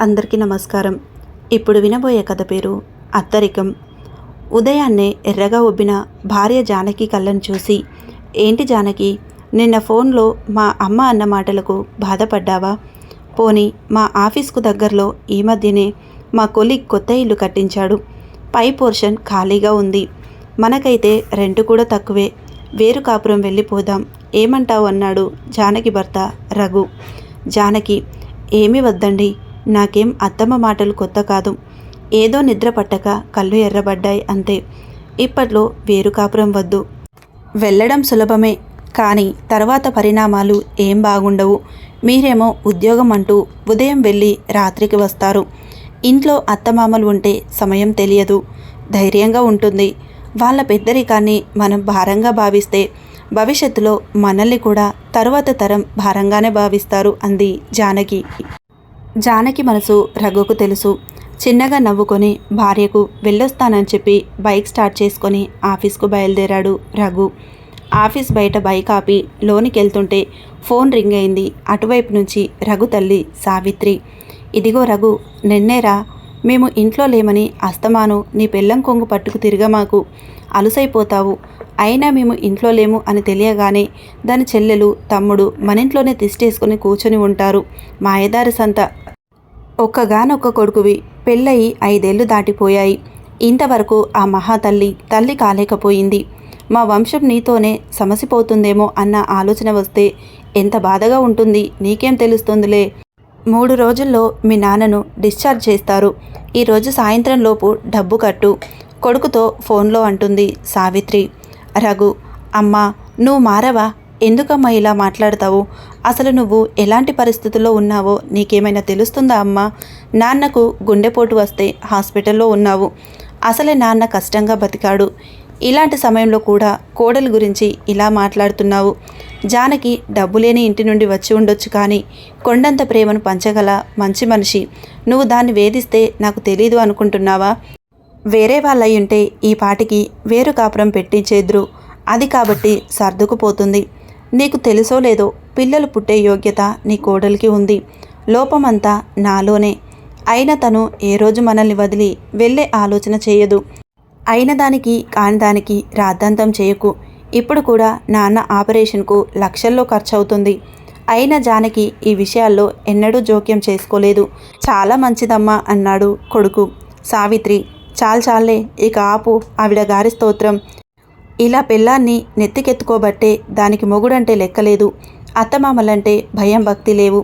అందరికీ నమస్కారం. ఇప్పుడు వినబోయే కథ పేరు అత్తరికం. ఉదయాన్నే ఎర్రగా ఉబ్బిన భార్య జానకి కళ్ళను చూసి ఏంటి జానకి నిన్న ఫోన్లో మా అమ్మ అన్న మాటలకు బాధపడ్డావా? పోని మా ఆఫీస్కు దగ్గరలో ఈ మధ్యనే మా కొలిగ్ కొత్త ఇల్లు కట్టించాడు. పై పోర్షన్ ఖాళీగా ఉంది. మనకైతే రెంట్ కూడా తక్కువే. వేరు కాపురం వెళ్ళిపోదాం. ఏమంటావు? అన్నాడు జానకి భర్త రఘు. జానకి ఏమి వద్దండి. నాకేం అత్తమ్మ మాటలు కొత్త కాదు. ఏదో నిద్ర పట్టక కళ్ళు ఎర్రబడ్డాయి అంతే. ఇప్పట్లో వేరు కాపురం వద్దు. వెళ్ళడం సులభమే కానీ తర్వాత పరిణామాలు ఏం బాగుండవు. మీరేమో ఉద్యోగం అంటూ ఉదయం వెళ్ళి రాత్రికి వస్తారు. ఇంట్లో అత్తమామలు ఉంటే సమయం తెలియదు. ధైర్యంగా ఉంటుంది. వాళ్ళ పెద్దరికాన్ని మనం భారంగా భావిస్తే భవిష్యత్తులో మనల్ని కూడా తరువాత తరం భారంగానే భావిస్తారు అంది జానకి. జానకి మనసు రఘుకు తెలుసు. చిన్నగా నవ్వుకొని భార్యకు వెళ్ళొస్తానని చెప్పి బైక్ స్టార్ట్ చేసుకొని ఆఫీస్కు బయలుదేరాడు రఘు. ఆఫీస్ బయట బైక్ ఆపి లోనికి వెళ్తుంటే ఫోన్ రింగ్ అయింది. అటువైపు నుంచి రఘు తల్లి సావిత్రి. ఇదిగో రఘు నిన్నేరా. మేము ఇంట్లో లేమని అస్తమాను నీ పెళ్ళం కొంగు పట్టుకు తిరగమాకు అలుసైపోతావు. అయినా మేము ఇంట్లో లేము అని తెలియగానే దాని చెల్లెలు తమ్ముడు మనింట్లోనే తిష్టేసుకుని కూర్చొని ఉంటారు. మాయదారి సంత ఒక్కగానొక్క కొడుకువి పెళ్ళయి ఐదేళ్ళు దాటిపోయాయి. ఇంతవరకు ఆ మహాతల్లి తల్లి కాలేకపోయింది. మా వంశం నీతోనే సమసిపోతుందేమో అన్న ఆలోచన వస్తే ఎంత బాధగా ఉంటుంది నీకేం తెలుస్తుందిలే. మూడు రోజుల్లో మీ నాన్నను డిశ్చార్జ్ చేస్తారు. ఈరోజు సాయంత్రం లోపు డబ్బు కట్టు. కొడుకుతో ఫోన్లో అంటుంది సావిత్రి. రఘు అమ్మా నువ్వు మారవా? ఎందుకమ్మా ఇలా మాట్లాడతావు? అసలు నువ్వు ఎలాంటి పరిస్థితుల్లో ఉన్నావో నీకేమైనా తెలుస్తుందా అమ్మా? నాన్నకు గుండెపోటు వస్తే హాస్పిటల్లో ఉన్నావు. అసలే నాన్న కష్టంగా బతికాడు. ఇలాంటి సమయంలో కూడా కోడలు గురించి ఇలా మాట్లాడుతున్నావు. జానకి డబ్బు లేని ఇంటి నుండి వచ్చి ఉండొచ్చు కానీ కొండంత ప్రేమను పంచగల మంచి మనిషి. నువ్వు దాన్ని వేధిస్తే నాకు తెలీదు అనుకుంటున్నావా? వేరే వాళ్ళయ్యుంటే ఉంటే ఈ పాటికి వేరు కాపురం పెట్టించేద్రు అది కాబట్టి సర్దుకుపోతుంది. నీకు తెలుసో లేదో పిల్లలు పుట్టే యోగ్యత నీ కోడలికి ఉంది. లోపమంతా నాలోనే. అయిన తను ఏ రోజు మనల్ని వదిలి వెళ్ళే ఆలోచన చేయదు. అయిన దానికి కాని దానికి రాద్ధాంతం చేయకు. ఇప్పుడు కూడా నాన్న ఆపరేషన్కు లక్షల్లో ఖర్చు అవుతుంది అయిన జానకి ఈ విషయాల్లో ఎన్నడూ జోక్యం చేసుకోలేదు. చాలా మంచిదమ్మా అన్నాడు కొడుకు. సావిత్రి చాలు చాలే ఇక ఆపు ఆవిడ గారి స్తోత్రం. ఇలా పిల్లాన్ని నెత్తికెత్తుకోబట్టే దానికి మొగుడంటే లెక్కలేదు. అత్తమామలంటే భయం భక్తి లేవు.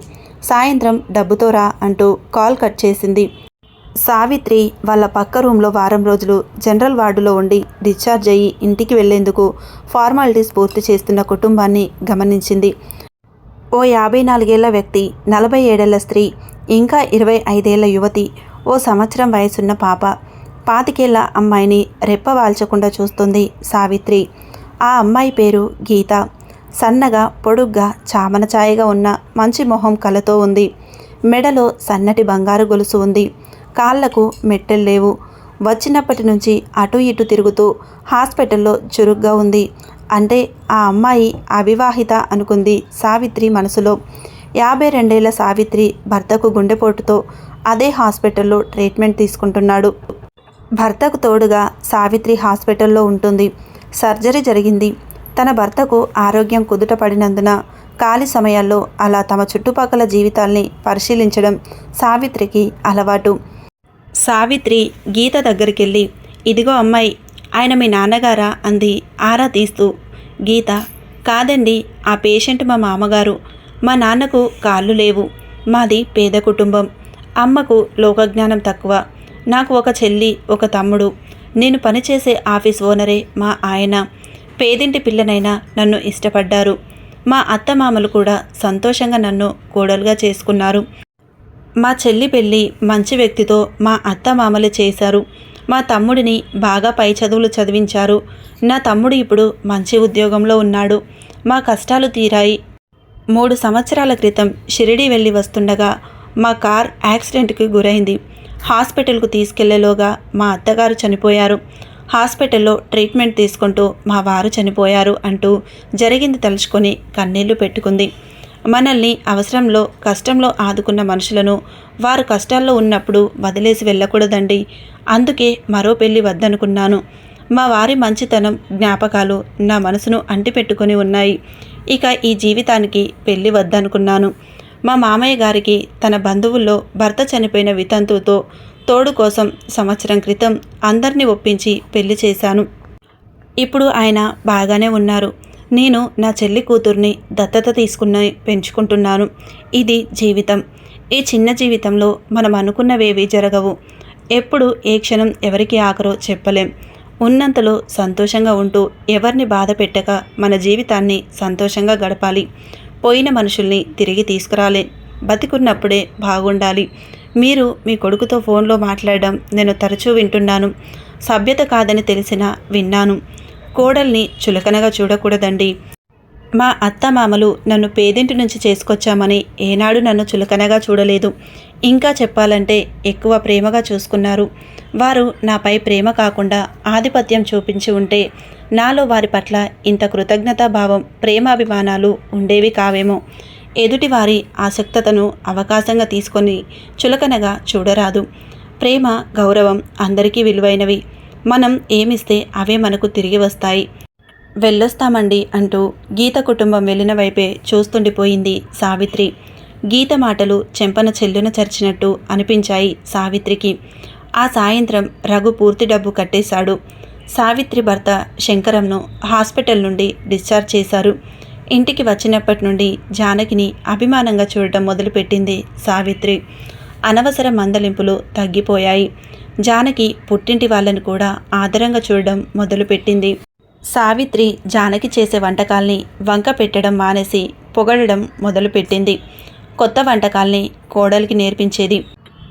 సాయంత్రం డబ్బుతో రా అంటూ కాల్ కట్ చేసింది. సావిత్రి వాళ్ళ పక్క రూమ్లో వారం రోజులు జనరల్ వార్డులో ఉండి డిశ్చార్జ్ అయ్యి ఇంటికి వెళ్ళేందుకు ఫార్మాలిటీస్ పూర్తి చేస్తున్న కుటుంబాన్ని గమనించింది. ఓ యాభై నాలుగేళ్ళ వ్యక్తి నలభై ఏడేళ్ళ స్త్రీ ఇంకా ఇరవై ఐదేళ్ళ యువతి ఓ సంవత్సరం వయసున్న పాప. పాతికేళ్ళ అమ్మాయిని రెప్పవాల్చకుండా చూస్తుంది సావిత్రి. ఆ అమ్మాయి పేరు గీత. సన్నగా పొడుగ్గా చామన ఛాయగా ఉన్న మంచి మొహం కలతో ఉంది. మెడలో సన్నటి బంగారు గొలుసు ఉంది. కాళ్ళకు మెట్టెల్లేవు వచ్చినప్పటి నుంచి అటు ఇటు తిరుగుతూ హాస్పిటల్లో చురుగ్గా ఉంది. అంటే ఆ అమ్మాయి అవివాహిత అనుకుంది సావిత్రి మనసులో. యాభై రెండేళ్ళ సావిత్రి భర్తకు గుండెపోటుతో అదే హాస్పిటల్లో ట్రీట్మెంట్ తీసుకుంటున్నాడు. భర్తకు తోడుగా సావిత్రి హాస్పిటల్లో ఉంటుంది. సర్జరీ జరిగింది. తన భర్తకు ఆరోగ్యం కుదుట పడినందున ఖాళీ సమయాల్లో అలా తమ చుట్టుపక్కల జీవితాల్ని పరిశీలించడం సావిత్రికి అలవాటు. సావిత్రి గీత దగ్గరికెళ్ళి ఇదిగో అమ్మాయి ఆయన మీ నాన్నగారా? అంది ఆరా తీస్తూ. గీత కాదండి ఆ పేషెంట్ మా మామగారు. మా నాన్నకు కాళ్ళు లేవు. మాది పేద కుటుంబం. అమ్మకు లోకజ్ఞానం తక్కువ. నాకు ఒక చెల్లి ఒక తమ్ముడు. నేను పనిచేసే ఆఫీస్ ఓనరే మా ఆయన. పేదింటి పిల్లనైనా నన్ను ఇష్టపడ్డారు. మా అత్తమామలు కూడా సంతోషంగా నన్ను కోడలుగా చేసుకున్నారు. మా చెల్లి పెళ్ళి మంచి వ్యక్తితో మా అత్త మామలు చేశారు. మా తమ్ముడిని బాగా పై చదువులు చదివించారు. నా తమ్ముడు ఇప్పుడు మంచి ఉద్యోగంలో ఉన్నాడు. మా కష్టాలు తీరాయి. మూడు సంవత్సరాల క్రితం షిరిడి వెళ్ళి వస్తుండగా మా కార్ యాక్సిడెంట్కి గురైంది. హాస్పిటల్కు తీసుకెళ్ళేలోగా మా అత్తగారు చనిపోయారు. హాస్పిటల్లో ట్రీట్మెంట్ తీసుకుంటూ మా వారు చనిపోయారు అంటూ జరిగింది తలుచుకొని కన్నీళ్ళు పెట్టుకుంది. మనల్ని అవసరంలో కష్టంలో ఆదుకున్న మనుషులను వారు కష్టాల్లో ఉన్నప్పుడు వదిలేసి వెళ్ళకూడదండి. అందుకే మరో పెళ్ళి వద్దనుకున్నాను. మా వారి మంచితనం జ్ఞాపకాలు నా మనసును అంటిపెట్టుకొని ఉన్నాయి. ఇక ఈ జీవితానికి పెళ్ళి వద్దనుకున్నాను. మా మామయ్య గారికి తన బంధువుల్లో భర్త చనిపోయిన వితంతువుతో తోడు కోసం సంవత్సరం క్రితం అందరినీ ఒప్పించి పెళ్ళి చేశాను. ఇప్పుడు ఆయన బాగానే ఉన్నారు. నేను నా చెల్లి కూతుర్ని దత్తత తీసుకుని పెంచుకుంటున్నాను. ఇది జీవితం. ఈ చిన్న జీవితంలో మనం అనుకున్నవేవి జరగవు. ఎప్పుడు ఏ క్షణం ఎవరికి ఆఖరో చెప్పలేం. ఉన్నంతలో సంతోషంగా ఉంటూ ఎవరిని బాధ పెట్టక మన జీవితాన్ని సంతోషంగా గడపాలి. పోయిన మనుషుల్ని తిరిగి తీసుకురాలే. బతికున్నప్పుడే బాగుండాలి. మీరు మీ కొడుకుతో ఫోన్లో మాట్లాడడం నేను తరచూ వింటున్నాను. సభ్యత కాదని తెలిసినా విన్నాను. కోడల్ని చులకనగా చూడకూడదండి. మా అత్తమామలు నన్ను పేదింటి నుంచి చేసుకొచ్చామని ఏనాడు నన్ను చులకనగా చూడలేదు. ఇంకా చెప్పాలంటే ఎక్కువ ప్రేమగా చూసుకున్నారు. వారు నాపై ప్రేమ కాకుండా ఆధిపత్యం చూపించి ఉంటే నాలో వారి పట్ల ఇంత కృతజ్ఞతాభావం ప్రేమాభిమానాలు ఉండేవి కావేమో. ఎదుటి వారి ఆసక్తతను అవకాశంగా తీసుకొని చులకనగా చూడరాదు. ప్రేమ గౌరవం అందరికీ విలువైనవి. మనం ఏమిస్తే అవే మనకు తిరిగి వస్తాయి. వెళ్ళొస్తామండి అంటూ గీత కుటుంబం వెళ్ళిన వైపే చూస్తుండిపోయింది సావిత్రి. గీత మాటలు చెంపన చెల్లున చరిచినట్టు అనిపించాయి సావిత్రికి. ఆ సాయంత్రం రఘు పూర్తి డబ్బు కట్టేశాడు. సావిత్రి భర్త శంకరంను హాస్పిటల్ నుండి డిశ్చార్జ్ చేశారు. ఇంటికి వచ్చినప్పటి నుండి జానకిని అభిమానంగా చూడటం మొదలుపెట్టింది సావిత్రి. అనవసర మందలింపులు తగ్గిపోయాయి. జానకి పుట్టింటి వాళ్ళని కూడా ఆదరంగా చూడడం మొదలుపెట్టింది. సావిత్రి జానకి చేసే వంటకాల్ని వంక పెట్టడం మానేసి పొగడడం మొదలుపెట్టింది. కొత్త వంటకాల్ని కోడలికి నేర్పించేది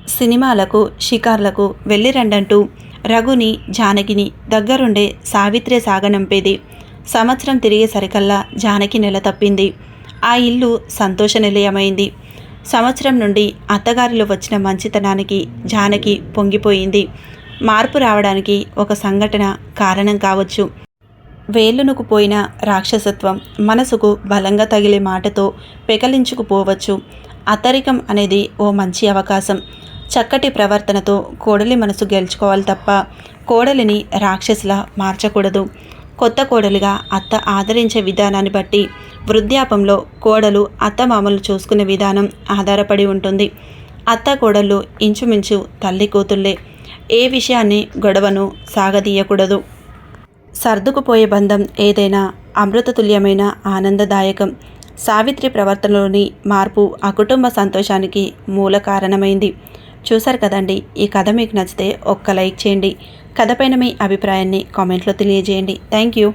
సినిమాలకు షికార్లకు వెళ్ళి రండంటూ రఘుని జానకిని దగ్గరుండే సావిత్రే సాగనంపేది. సంవత్సరం తిరిగేసరికల్లా జానకి నెల తప్పింది. ఆ ఇల్లు సంతోష నిలయమైంది. సంవత్సరం నుండి అత్తగారిలో వచ్చిన మంచితనానికి జానకి పొంగిపోయింది. మార్పు రావడానికి ఒక సంఘటన కారణం కావచ్చు. వేలునుకు పోయిన రాక్షసత్వం మనసుకు బలంగా తగిలే మాటతో పెకలించుకుపోవచ్చు. అతరికం అనేది ఓ మంచి అవకాశం. చక్కటి ప్రవర్తనతో కోడలి మనసు గెలుచుకోవాలి తప్ప కోడలిని రాక్షసులా మార్చకూడదు. కొత్త కోడలిగా అత్త ఆదరించే విధానాన్ని బట్టి వృద్ధాపంలో కోడలు అత్తమామలు చూసుకునే విధానం ఆధారపడి ఉంటుంది. అత్త కోడళ్ళు ఇంచుమించు తల్లి కూతుళ్ళే. ఏ విషయాన్ని గొడవను సాగదీయకూడదు. సర్దుకుపోయే బంధం ఏదైనా అమృతతుల్యమైన ఆనందదాయకం. సావిత్రి ప్రవర్తనలోని మార్పు ఆ కుటుంబ సంతోషానికి మూల కారణమైంది. చూశారు కదండి. ఈ కథ మీకు నచ్చితే ఒక్క లైక్ చేయండి. కథపైన మీ అభిప్రాయాన్ని కామెంట్లో తెలియజేయండి. Thank you.